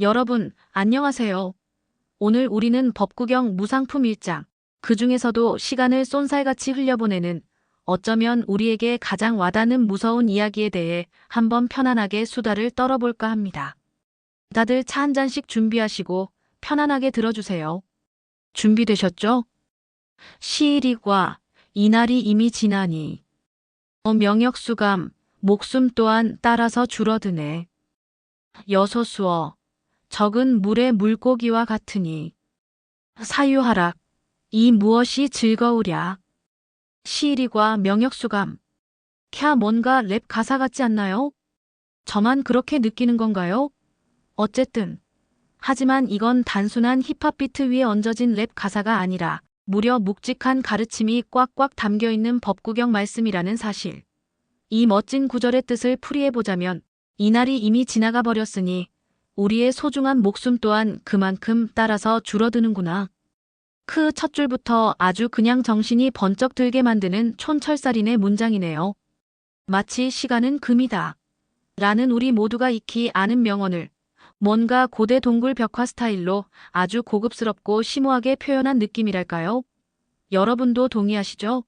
여러분, 안녕하세요. 오늘 우리는 법구경 무상품 일장, 그 중에서도 시간을 쏜살같이 흘려보내는 어쩌면 우리에게 가장 와닿는 무서운 이야기에 대해 한번 편안하게 수다를 떨어볼까 합니다. 다들 차 한 잔씩 준비하시고 편안하게 들어주세요. 준비되셨죠? 시일이과 이날이 이미 지나니 어, 명역수감, 목숨 또한 따라서 줄어드네. 여소수어, 적은 물의 물고기와 같으니. 사유하락, 이 무엇이 즐거우랴. 시일이과 명역수감. 캬 뭔가 랩 가사 같지 않나요? 저만 그렇게 느끼는 건가요? 어쨌든. 하지만 이건 단순한 힙합 비트 위에 얹어진 랩 가사가 아니라 무려 묵직한 가르침이 꽉꽉 담겨 있는 법구경 말씀이라는 사실. 이 멋진 구절의 뜻을 풀이해보자면 이날이 이미 지나가 버렸으니 우리의 소중한 목숨 또한 그만큼 따라서 줄어드는구나. 그첫 줄부터 아주 그냥 정신이 번쩍 들게 만드는 촌철살인의 문장이네요. 마치 시간은 금이다. 라는 우리 모두가 익히 아는 명언을 뭔가 고대 동굴 벽화 스타일로 아주 고급스럽고 심오하게 표현한 느낌이랄까요? 여러분도 동의하시죠?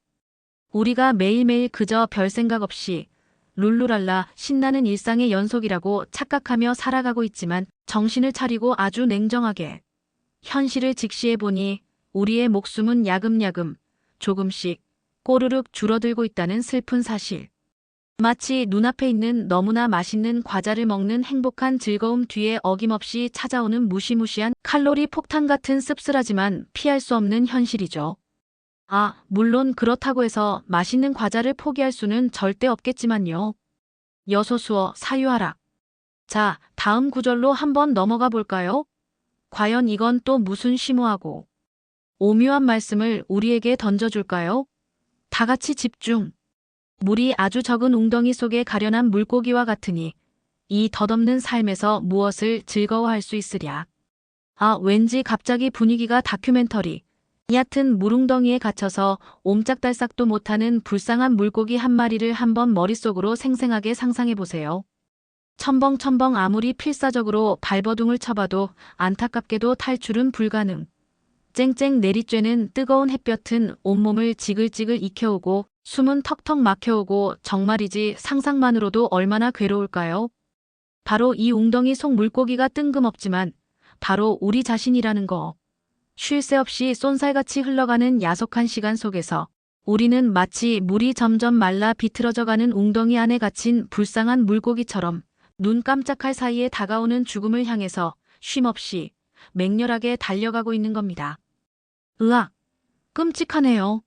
우리가 매일매일 그저 별 생각 없이 룰루랄라 신나는 일상의 연속이라고 착각하며 살아가고 있지만 정신을 차리고 아주 냉정하게 현실을 직시해 보니 우리의 목숨은 야금야금 조금씩 꼬르륵 줄어들고 있다는 슬픈 사실. 마치 눈앞에 있는 너무나 맛있는 과자를 먹는 행복한 즐거움 뒤에 어김없이 찾아오는 무시무시한 칼로리 폭탄 같은 씁쓸하지만 피할 수 없는 현실이죠. 아, 물론 그렇다고 해서 맛있는 과자를 포기할 수는 절대 없겠지만요. 여소수어 사유하락. 자, 다음 구절로 한번 넘어가 볼까요? 과연 이건 또 무슨 심오하고 오묘한 말씀을 우리에게 던져줄까요? 다 같이 집중. 물이 아주 적은 웅덩이 속에 가련한 물고기와 같으니 이 덧없는 삶에서 무엇을 즐거워할 수 있으랴. 아, 왠지 갑자기 분위기가 다큐멘터리. 얕은 물웅덩이에 갇혀서 옴짝달싹도 못하는 불쌍한 물고기 한 마리를 한번 머릿속으로 생생하게 상상해 보세요. 첨벙첨벙 아무리 필사적으로 발버둥을 쳐봐도 안타깝게도 탈출은 불가능. 쨍쨍 내리쬐는 뜨거운 햇볕은 온몸을 지글지글 익혀오고 숨은 턱턱 막혀오고 정말이지 상상만으로도 얼마나 괴로울까요? 바로 이 웅덩이 속 물고기가 뜬금없지만 바로 우리 자신이라는 거. 쉴 새 없이 쏜살같이 흘러가는 야속한 시간 속에서 우리는 마치 물이 점점 말라 비틀어져가는 웅덩이 안에 갇힌 불쌍한 물고기처럼 눈 깜짝할 사이에 다가오는 죽음을 향해서 쉼없이 맹렬하게 달려가고 있는 겁니다. 으악, 끔찍하네요.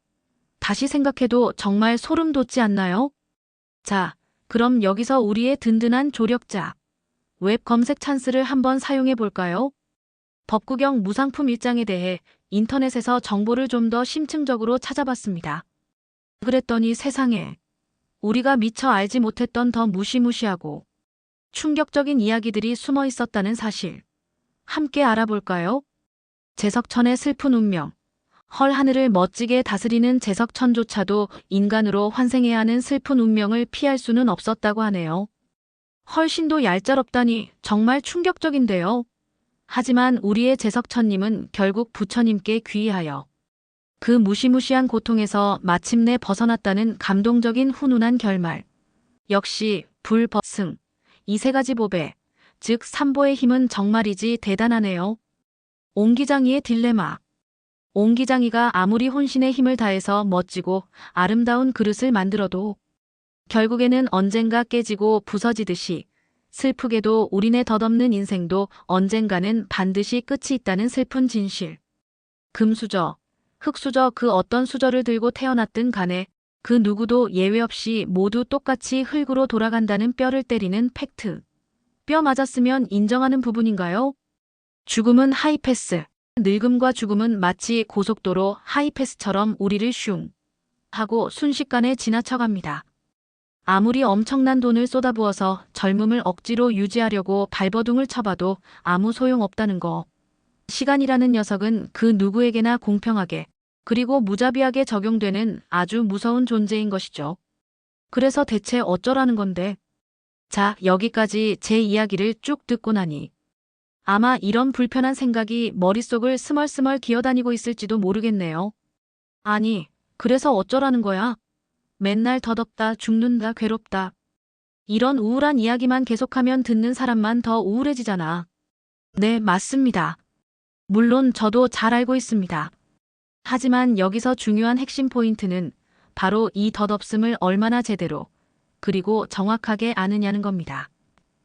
다시 생각해도 정말 소름 돋지 않나요? 자, 그럼 여기서 우리의 든든한 조력자, 웹 검색 찬스를 한번 사용해 볼까요? 법구경 무상품 일장에 대해 인터넷에서 정보를 좀 더 심층적으로 찾아봤습니다. 그랬더니 세상에 우리가 미처 알지 못했던 더 무시무시하고 충격적인 이야기들이 숨어 있었다는 사실. 함께 알아볼까요? 제석천의 슬픈 운명. 헐 하늘을 멋지게 다스리는 제석천조차도 인간으로 환생해야 하는 슬픈 운명을 피할 수는 없었다고 하네요. 훨씬도 얄짤없다니 정말 충격적인데요. 하지만 우리의 제석천님은 결국 부처님께 귀의하여 그 무시무시한 고통에서 마침내 벗어났다는 감동적인 훈훈한 결말. 역시 불법승 이 세 가지 보배, 즉 삼보의 힘은 정말이지 대단하네요. 옹기장이의 딜레마. 옹기장이가 아무리 혼신의 힘을 다해서 멋지고 아름다운 그릇을 만들어도 결국에는 언젠가 깨지고 부서지듯이 슬프게도 우리네 덧없는 인생도 언젠가는 반드시 끝이 있다는 슬픈 진실. 금수저, 흙수저 그 어떤 수저를 들고 태어났든 간에 그 누구도 예외 없이 모두 똑같이 흙으로 돌아간다는 뼈를 때리는 팩트. 뼈 맞았으면 인정하는 부분인가요? 죽음은 하이패스. 늙음과 죽음은 마치 고속도로 하이패스처럼 우리를 슝 하고 순식간에 지나쳐갑니다. 아무리 엄청난 돈을 쏟아부어서 젊음을 억지로 유지하려고 발버둥을 쳐봐도 아무 소용없다는 거. 시간이라는 녀석은 그 누구에게나 공평하게 그리고 무자비하게 적용되는 아주 무서운 존재인 것이죠. 그래서 대체 어쩌라는 건데? 자, 여기까지 제 이야기를 쭉 듣고 나니 아마 이런 불편한 생각이 머릿속을 스멀스멀 기어다니고 있을지도 모르겠네요. 아니, 그래서 어쩌라는 거야? 맨날 더덥다, 죽는다, 괴롭다. 이런 우울한 이야기만 계속하면 듣는 사람만 더 우울해지잖아. 네, 맞습니다. 물론 저도 잘 알고 있습니다. 하지만 여기서 중요한 핵심 포인트는 바로 이 덧없음을 얼마나 제대로 그리고 정확하게 아느냐는 겁니다.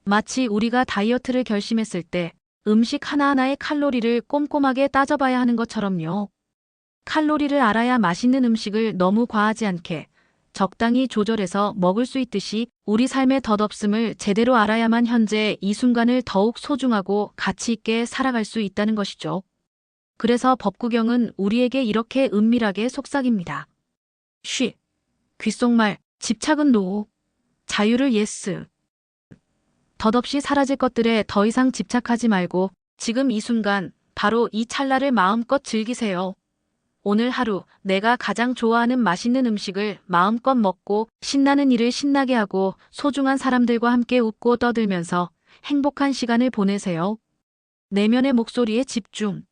마치 우리가 다이어트를 결심했을 때 음식 하나하나의 칼로리를 꼼꼼하게 따져봐야 하는 것처럼요. 칼로리를 알아야 맛있는 음식을 너무 과하지 않게 적당히 조절해서 먹을 수 있듯이 우리 삶의 덧없음을 제대로 알아야만 현재 이 순간을 더욱 소중하고 가치 있게 살아갈 수 있다는 것이죠. 그래서 법구경은 우리에게 이렇게 은밀하게 속삭입니다. 쉬. 귓속말, 집착은 노. 자유를 예스. 덧없이 사라질 것들에 더 이상 집착하지 말고 지금 이 순간, 바로 이 찰나를 마음껏 즐기세요. 오늘 하루 내가 가장 좋아하는 맛있는 음식을 마음껏 먹고 신나는 일을 신나게 하고 소중한 사람들과 함께 웃고 떠들면서 행복한 시간을 보내세요. 내면의 목소리에 집중.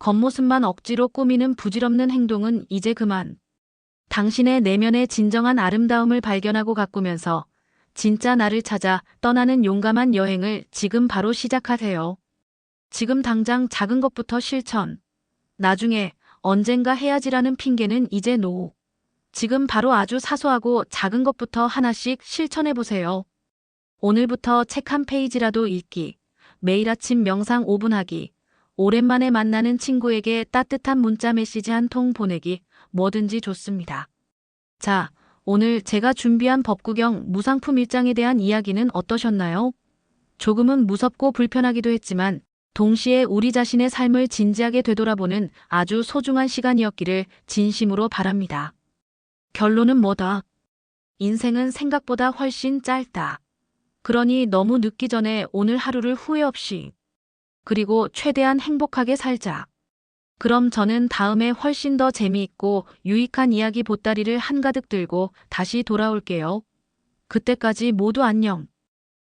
겉모습만 억지로 꾸미는 부질없는 행동은 이제 그만. 당신의 내면의 진정한 아름다움을 발견하고 가꾸면서 진짜 나를 찾아 떠나는 용감한 여행을 지금 바로 시작하세요. 지금 당장 작은 것부터 실천. 나중에 언젠가 해야지라는 핑계는 이제 노. 지금 바로 아주 사소하고 작은 것부터 하나씩 실천해 보세요. 오늘부터 책 한 페이지라도 읽기, 매일 아침 명상 5분 하기, 오랜만에 만나는 친구에게 따뜻한 문자 메시지 한 통 보내기, 뭐든지 좋습니다. 자, 오늘 제가 준비한 법구경 무상품 일장에 대한 이야기는 어떠셨나요? 조금은 무섭고 불편하기도 했지만 동시에 우리 자신의 삶을 진지하게 되돌아보는 아주 소중한 시간이었기를 진심으로 바랍니다. 결론은 뭐다? 인생은 생각보다 훨씬 짧다. 그러니 너무 늦기 전에 오늘 하루를 후회 없이 그리고 최대한 행복하게 살자. 그럼 저는 다음에 훨씬 더 재미있고 유익한 이야기 보따리를 한가득 들고 다시 돌아올게요. 그때까지 모두 안녕.